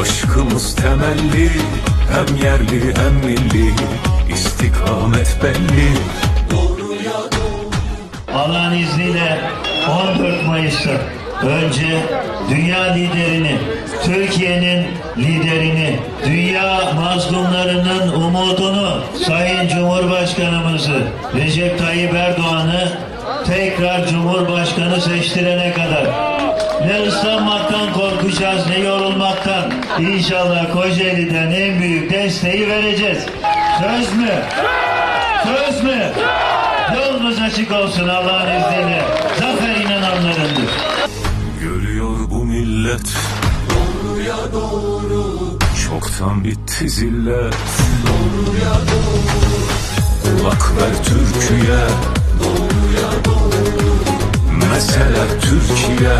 Aşkımız temelli Hem yerli hem milli. İstikamet belli. Allah'ın izniyle 14 Mayıs'ta önce dünya liderini, Türkiye'nin liderini, dünya mazlumlarının umudunu, Sayın Cumhurbaşkanımızı Recep Tayyip Erdoğan'ı tekrar Cumhurbaşkanı seçtirene kadar. Ne ıslanmaktan korkacağız ne yorulmaktan İnşallah Kocaeli'den en büyük desteği vereceğiz. Söz mü? Söz mü? Yolunuz açık olsun Allah'ın izniyle. Zafer inananlarındır. Görüyor bu millet Doğruya doğru Çoktan bitti zillet Doğruya doğru Kulak ver Türkiye Doğruya doğru Mesele Türkiye